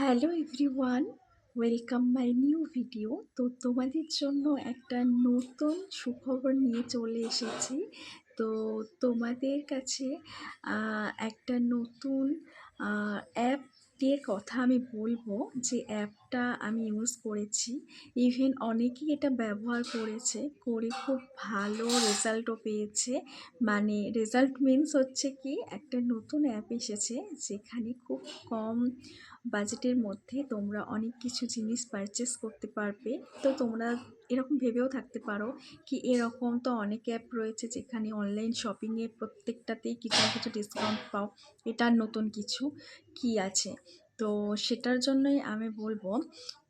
Hello everyone, welcome my new video. তো তোমাদের জন্য একটা নতুন সুখবর নিয়ে চলে এসেছি। তো তোমাদের কাছে একটা নতুন অ্যাপ দিয়ে কথা আমি বলব। যে অ্যাপটা আমি ইউজ করেছি। ইভেন অনেকেই এটা ব্যবহার করেছে, করে খুব ভালো রেজাল্টও পেয়েছে। মানে রেজাল্ট মিনস হচ্ছে কি, একটা নতুন অ্যাপ এসেছে যেখানে খুব কম বাজেটের মধ্যে তোমরা অনেক কিছু জিনিস পারচেস করতে পারবে। তো তোমরা এরকম ভেবেও থাকতে পারো কি, এরকম তো অনেক অ্যাপ রয়েছে যেখানে অনলাইন শপিংয়ে প্রত্যেকটাতেই কিছু না কিছু ডিসকাউন্ট পাও। এটার নতুন কিছু কি আছে? তো সেটার জন্যই আমি বলব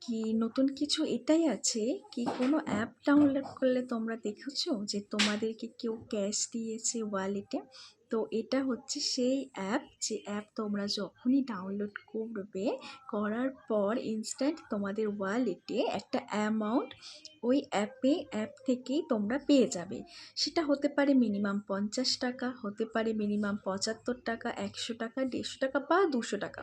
কি নতুন কিছু এটাই আছে কি কোনো অ্যাপ ডাউনলোড করলে তোমরা দেখেছ যে তোমাদেরকে কেউ ক্যাশ দিয়েছে ওয়ালেটে তো এটা হচ্ছে সেই অ্যাপ যে অ্যাপ তোমরা যখনই ডাউনলোড করবে, করার পর ইনস্ট্যান্ট তোমাদের ওয়ালেটে একটা অ্যামাউন্ট ওই অ্যাপে অ্যাপ থেকেই তোমরা পেয়ে যাবে। সেটা হতে পারে মিনিমাম পঞ্চাশ টাকা, হতে পারে মিনিমাম পঁচাত্তর টাকা, একশো টাকা, দেড়শো টাকা বা দুশো টাকা।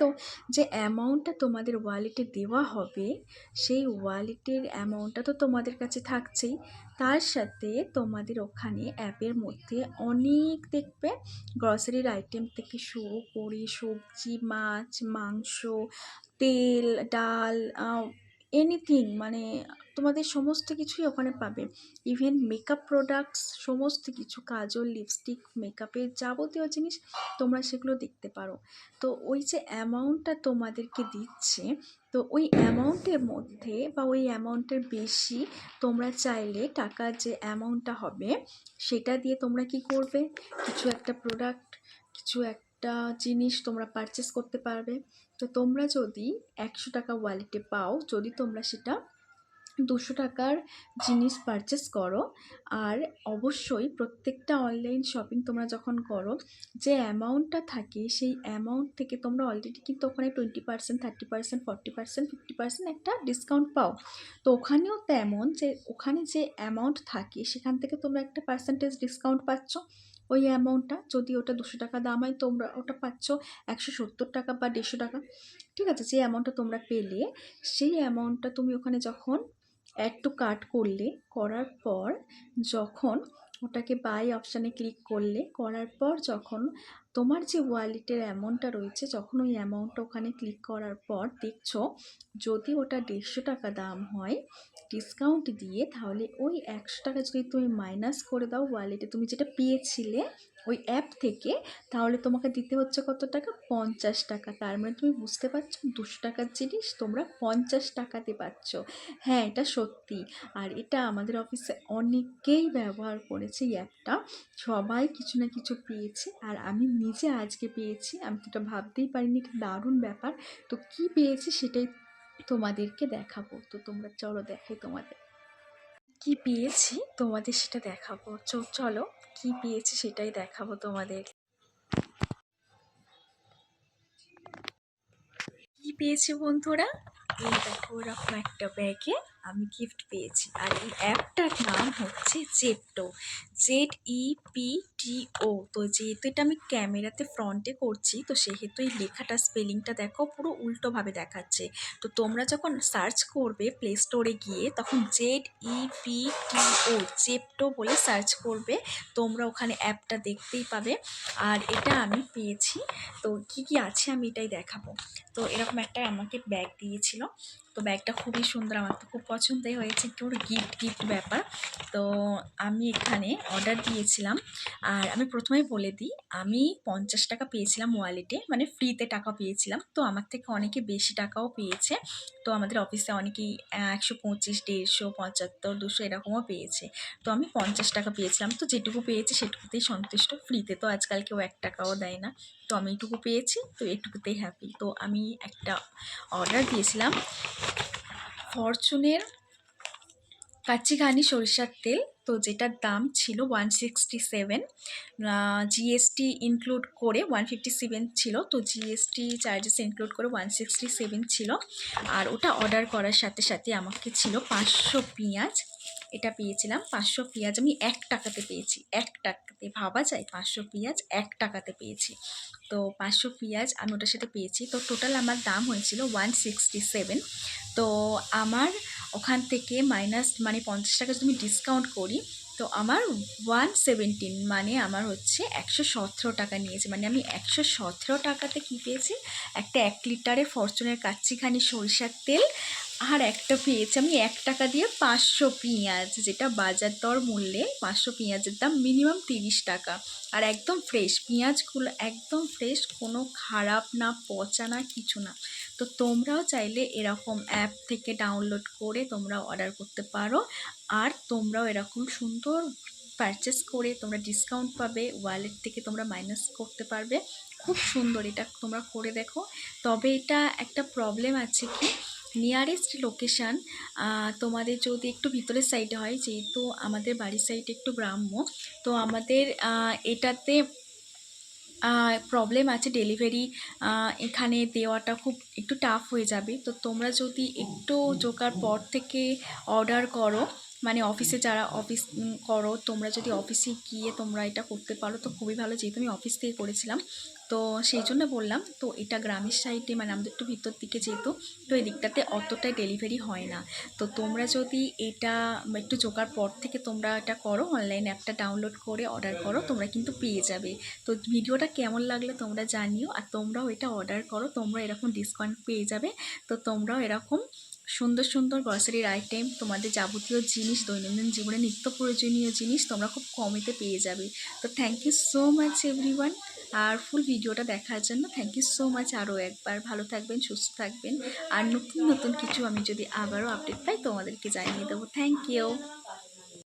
তো যে অ্যামাউন্টটা তোমাদের ওয়ালেটে দেওয়া হবে, সেই ওয়ালেটের অ্যামাউন্টটা তো তোমাদের কাছে থাকছেই। তার সাথে তোমাদের ওখানে অ্যাপের মধ্যে অনেক দেখবে গ্রসারির আইটেম থেকে শুরু করে সবজি, মাছ, মাংস, তেল, ডাল এনিথিং মানে তোমাদের সমস্ত কিছুই ওখানে পাবে। ইভেন মেকআপ প্রোডাক্টস সমস্ত কিছু, কাজল লিপস্টিক মেকআপের যাবতীয় জিনিস তোমরা সেগুলো দেখতে পারো। তো ওই যে অ্যামাউন্টটা তোমাদেরকে দিচ্ছে, তো ওই অ্যামাউন্টের মধ্যে বা ওই অ্যামাউন্টের বেশি তোমরা চাইলে টাকার যে অ্যামাউন্টটা হবে, সেটা দিয়ে তোমরা কি করবে? কিছু একটা প্রোডাক্ট কিছু একটা জিনিস তোমরা পারচেস করতে পারবে। তো তোমরা যদি একশো টাকা ওয়ালেটে পাও, যদি তোমরা সেটা দুশো টাকার জিনিস পারচেস করো, আর অবশ্যই প্রত্যেকটা অনলাইন শপিং তোমরা যখন করো, যে অ্যামাউন্টটা থাকে, সেই অ্যামাউন্ট থেকে তোমরা অলরেডি কিন্তু ওখানে twenty percent thirty percent forty percent fifty percent একটা ডিসকাউন্ট পাও। তো ওখানেও তেমন যে, ওখানে যে অ্যামাউন্ট থাকে, সেখান থেকে তোমরা একটা পার্সেন্টেজ ডিসকাউন্ট পাচ্ছ। ওই অ্যামাউন্টটা যদি ওটা দুশো টাকা দাম হয়, তোমরা ওটা পাচ্ছ একশো সত্তর টাকা বা দেড়শো টাকা। ঠিক আছে, যে অ্যামাউন্টটা তোমরা পেলে, সেই অ্যামাউন্টটা তুমি ওখানে যখন অ্যাড টু কাট করলে, করার পর যখন ওটাকে বাই অপশানে ক্লিক করলে, করার পর যখন তোমার যে ওয়ালেটের অ্যামাউন্টটা রয়েছে, যখন ওই অ্যামাউন্টটা ওখানে ক্লিক করার পর দেখছ, যদি ওটা দেড়শো টাকা দাম হয় ডিসকাউন্ট দিয়ে, তাহলে ওই একশো টাকা যদি তুমি মাইনাস করে দাও ওয়ালেটে, তুমি যেটা পেয়েছিলে ওই অ্যাপ থেকে তাহলে তোমাকে দিতে হচ্ছে কত টাকা? পঞ্চাশ টাকা। তার মানে তুমি বুঝতে পারছ? দুশো টাকার জিনিস তোমরা পঞ্চাশ টাকাতে পাচ্ছ। হ্যাঁ এটা সত্যি। আর এটা আমাদের অফিসে অনেকেই ব্যবহার করেছে এই অ্যাপটা সবাই কিছু না কিছু পেয়েছে। আর আমি নিজে আজকে পেয়েছি। আমি তো এটা ভাবতেই পারিনি, এটা দারুণ ব্যাপার। তো কী পেয়েছি সেটাই তোমাদেরকে দেখাবো। তো তোমরা চলো দেখাই তোমাদের। কি পেয়েছি তোমাদের সেটা দেখাবো। চলো কি পেয়েছি সেটাই দেখাবো তোমাদের। কি পেয়েছি বন্ধুরা? এই দেখো এরকম একটা ব্যাগে আমি গিফট পেয়েছি। আর এই অ্যাপটার নাম হচ্ছে জেপটো জেড ই পি টি ও তো যেহেতু এটা আমি ক্যামেরাতে ফ্রন্টে করছি, তো সেহেতু এই লেখাটা স্পেলিংটা দেখো পুরো উল্টোভাবে দেখাচ্ছে। তো তোমরা যখন সার্চ করবে প্লে স্টোরে গিয়ে, তখন জেড ই পি টি ও জেপটো বলে সার্চ করবে। তোমরা ওখানে অ্যাপটা দেখতেই পাবে। আর এটা আমি পেয়েছি। তো কি কি আছে আমি এটাই দেখাবো। তো এরকম একটা আমাকে ব্যাগ ይችላል። তো ব্যাগটা খুবই সুন্দর, আমার তো খুব পছন্দই হয়েছে একটু গিফট গিফট ব্যাপার। তো আমি এখানে অর্ডার দিয়েছিলাম, আর আমি প্রথমে বলে দিই, আমি পঞ্চাশ টাকা পেয়েছিলাম ওয়ালেটে মানে ফ্রিতে টাকা পেয়েছিলাম। তো আমার থেকে অনেকে বেশি টাকাও পেয়েছে, তো আমাদের অফিসে অনেকেই একশো পঁচিশ, দেড়শো, পঁচাত্তর, দুশো এরকমও পেয়েছে। তো আমি পঞ্চাশ টাকা পেয়েছিলাম, তো যেটুকু পেয়েছি সেটুকুতেই সন্তুষ্ট ফ্রিতে তো আজকাল কেউ এক টাকাও দেয় না। তো আমি এইটুকু পেয়েছি, তো এটুকুতেই হ্যাপি তো আমি একটা অর্ডার দিয়েছিলাম ফরচুনের কাচ্চিঘানি সরিষার তেল। তো যেটার দাম ছিল one sixty seven GST include করে ওয়ান ফিফটি সেভেন ছিল। তো জিএসটি চার্জেস ইনক্লুড করে ওয়ান সিক্সটি সেভেন ছিল। আর ওটা অর্ডার করার সাথে সাথে আমাকে ছিল পাঁচশো পেঁয়াজ। এটা পেয়েছিলাম পাঁচশো পেঁয়াজ। আমি এক টাকাতে পেয়েছি, এক টাকাতে। ভাবা যায় পাঁচশো পেঁয়াজ এক টাকাতে পেয়েছি। তো পাঁচশো পেঁয়াজ আমি ওটার সাথে পেয়েছি। তো টোটাল আমার দাম হয়েছিল ওয়ান সিক্সটি সেভেন তো আমার ওখান থেকে মাইনাস মানে পঞ্চাশ টাকা যদি আমি ডিসকাউন্ট করি, তো আমার ওয়ান সেভেন্টিন মানে আমার হচ্ছে একশো সতেরো টাকা নিয়েছে। মানে আমি একশো সতেরো টাকাতে কী পেয়েছি? একটা এক লিটারের ফরচুনের কাচ্চিখানি সরিষার তেল আর একটা পেয়েছি আমি এক টাকা দিয়ে পাঁচশো পেঁয়াজ, যেটা বাজার দর মূল্যে পাঁচশো পেঁয়াজের দাম মিনিমাম তিরিশ টাকা। আর একদম ফ্রেশ পেঁয়াজগুলো একদম ফ্রেশ কোনো খারাপ না, পচা না, কিছু না। তো তোমরাও চাইলে এরকম অ্যাপ থেকে ডাউনলোড করে তোমরা অর্ডার করতে পারো। আর তোমরাও এরকম সুন্দর পারচেস করে তোমরা ডিসকাউন্ট পাবে ওয়ালেট থেকে তোমরা মাইনাস করতে পারবে। খুব সুন্দর এটা তোমরা করে দেখো। তবে এটা একটা প্রবলেম আছে কি? নিয়ারেস্ট লোকেশান তোমাদের যদি একটু ভিতরের সাইডে হয়, যেহেতু আমাদের বাড়ির সাইডে একটু গ্রাম্য, তো আমাদের এটাতে প্রবলেম আছে ডেলিভারি এখানে দেওয়াটা খুব একটু টাফ হয়ে যাবে। তো তোমরা যদি একটু জোকার পর থেকে অর্ডার করো মানে অফিসে যারা অফিস করো, তোমরা যদি অফিসে গিয়ে তোমরা এটা করতে পারো, তো খুবই ভালো। যেহেতু আমি অফিস থেকে করেছিলাম, তো সেই জন্য বললাম, তো এটা গ্রামের সাইডে মানে আমাদের একটু ভিতর দিকে যেহেতু, তো এই দিকটাতে অতটা ডেলিভারি হয় না। তো তোমরা যদি এটা একটু জোকার পর থেকে তোমরা এটা করো অনলাইন অ্যাপটা ডাউনলোড করে অর্ডার করো, তোমরা কিন্তু পেয়ে যাবে। তো ভিডিওটা কেমন লাগল তোমরা জানিও, আর তোমরাও এটা অর্ডার করো, তোমরা এরকম ডিসকাউন্ট পেয়ে যাবে, তো তোমরাও এরকম সুন্দর সুন্দর গ্রসারির আইটেম তোমাদের যাবতীয় জিনিস, দৈনন্দিন জীবনে নিত্য প্রয়োজনীয় জিনিস তোমরা খুব কমেতে পেয়ে যাবে। তো thank you so much everyone R full ভিডিওটা দেখার জন্য থ্যাংক ইউ সো মাচ আরও একবার। ভালো থাকবেন, সুস্থ থাকবেন। আর নতুন নতুন কিছু আমি যদি আবারও আপডেট পাই তোমাদেরকে জানিয়ে দেবো। Thank you